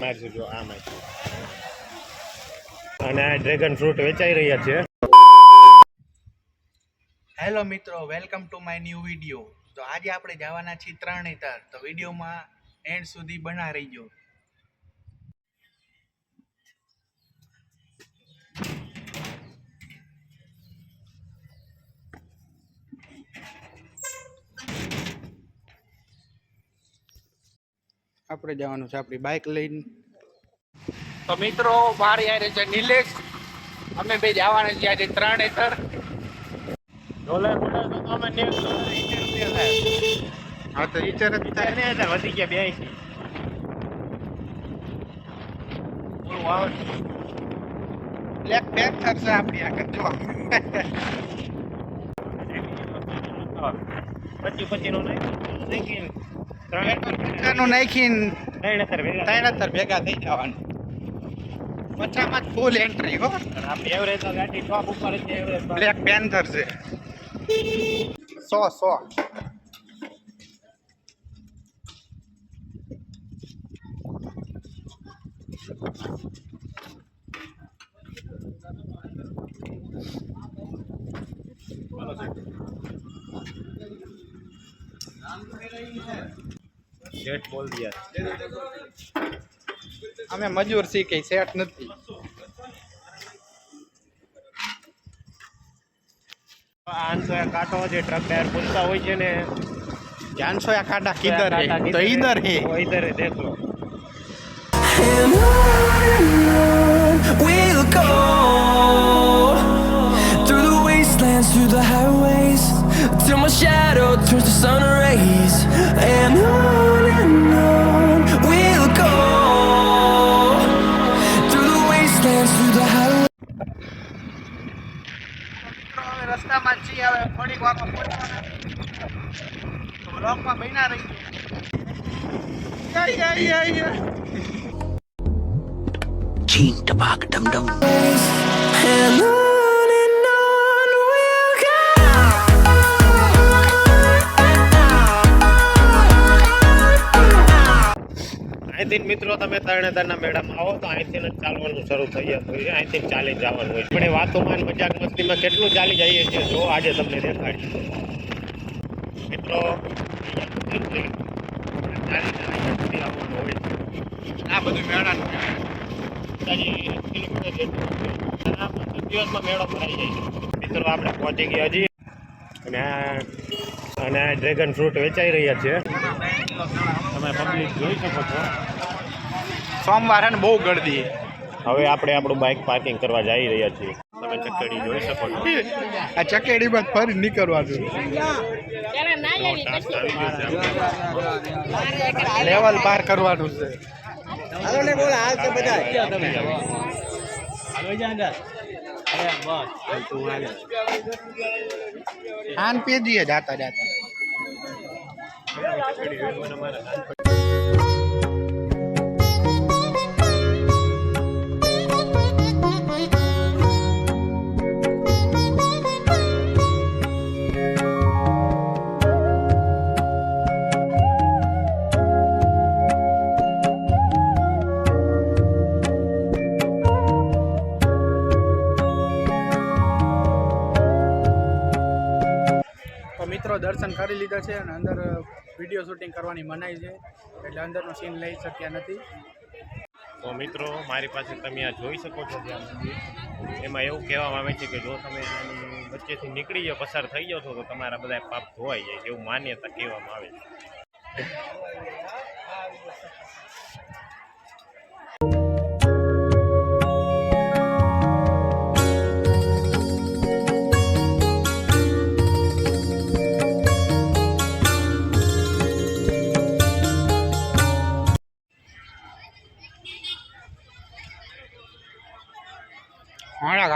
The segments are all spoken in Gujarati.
મારશું જો આ માર અને આ ડ્રેગન ફ્રૂટ વેચાઈ રહ્યા છે. હેલો મિત્રો welcome to my new video તો આજે આપણે જવાના છીએ ત્રણેતર તો વિડીયોમાં એન્ડ સુધી બના રહીજો. આપણે જવાનું છે આપણી બાઇક લઈને. તો મિત્રો મારી યારે છે નિલેશ. અમે બે જવાના છીએ આજે ત્રણેતર. ડોલર બોલર તો અમે નેક્સ્ટ હા તો વિચાર જ થાય. એને હજાર વધી ગયા બે બ્લેક પેન્થર છે આપણી આગળ જો. પચી પચી નું નાખીને નું નાખીને ત્રણ હજાર ભેગા. થઈ જવાનું. પચામાં ફૂલ એન્ટ્રી હો. એવરેજ ગાડી ટોપ ઉપર એવરેજ બ્લેક પેન્થર છે. સો સો. શેઠ બોલ દિયા અમે મજૂર શીખી શેઠ નથી આનસોયા કાંટો જે ટ્રક ટાયર બોલતા હોય છે ને જાનસો યા કાંટા કિધર હે તો ઇધર હે ઓ ઇધર હે દેખો We'll go through the wastelands, through the highways, till my shadow turns to sun rays, and I. રસ્તામાં છીએ હવે થોડીક વારમાં પહોંચવાના. તો બ્લોકમાં બન્યા રહી યા યા યા યા અહીંથી મિત્રો, તમે તરણેતરના મેળામાં આવો તો અહીંથી જ ચાલવાનું શરૂ થઈ જતું હોય અહીંથી ચાલી જવાનું હોય પણ આપણે વાતોમાં મજાક મસ્તીમાં કેટલું ચાલી જઈએ છીએ જો આજે તમને દેખાડી મિત્રો, આ બધું મેળાનું દિવસમાં મેળો ભરાઈ જાય મિત્રો, આપણે પહોંચી ગયા હજી. અને અને ડ્રેગન ફ્રૂટ વેચાઈ રહ્યા છે. તમે પબ્લિક જોઈ શકો છો. સોમવાર હે ને બહુ ગળદી. હવે આપણે આપણું બાઇક પાર્કિંગ કરવા જઈ રહ્યા છીએ. તમે ચકડી જોઈ શકો છો. આ ચકેડી બાદ ફરી નીકળવાનું દો લેવલ પાર કરવાનું છે લેવલ પાર કરવાનું છે. ખાન પેજીએ જાતા જાતા. મિત્રો દર્શન કરી લીધા છે અને અંદર વીડિયો શૂટિંગ કરવાની મનાઈ છે. એટલે અંદરનો સીન લઈ શક્યા નથી. તો મિત્રો, મારી પાસે તમે આ જોઈ શકો છો ત્યાં એમાં એવું કહેવામાં આવે છે કે જો તમે વચ્ચેથી નીકળી જાઓ, પસાર થઈ જાઓ છો, તો તમારા બધા પાપ ધોવાઈ જાય એવું માન્યતા કહેવામાં આવે છે.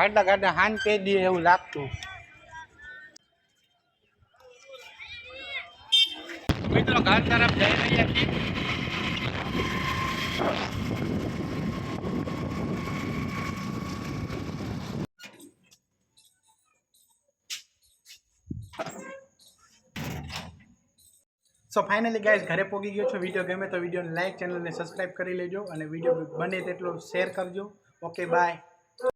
ગાડા ગાડા હાન પેજી એવું લાગતું. મિત્રો ઘર તરફ જઈ રહ્યા છીએ. સો ફાઇનલી ગાઈઝ ઘરે પહોંચી ગયો છો વીડિયો ગમે તો વિડીયોને લાઇક ચેનલને સબસ્ક્રાઈબ કરી લેજો અને વીડિયો બને તેટલો શેર કરજો. Okay bye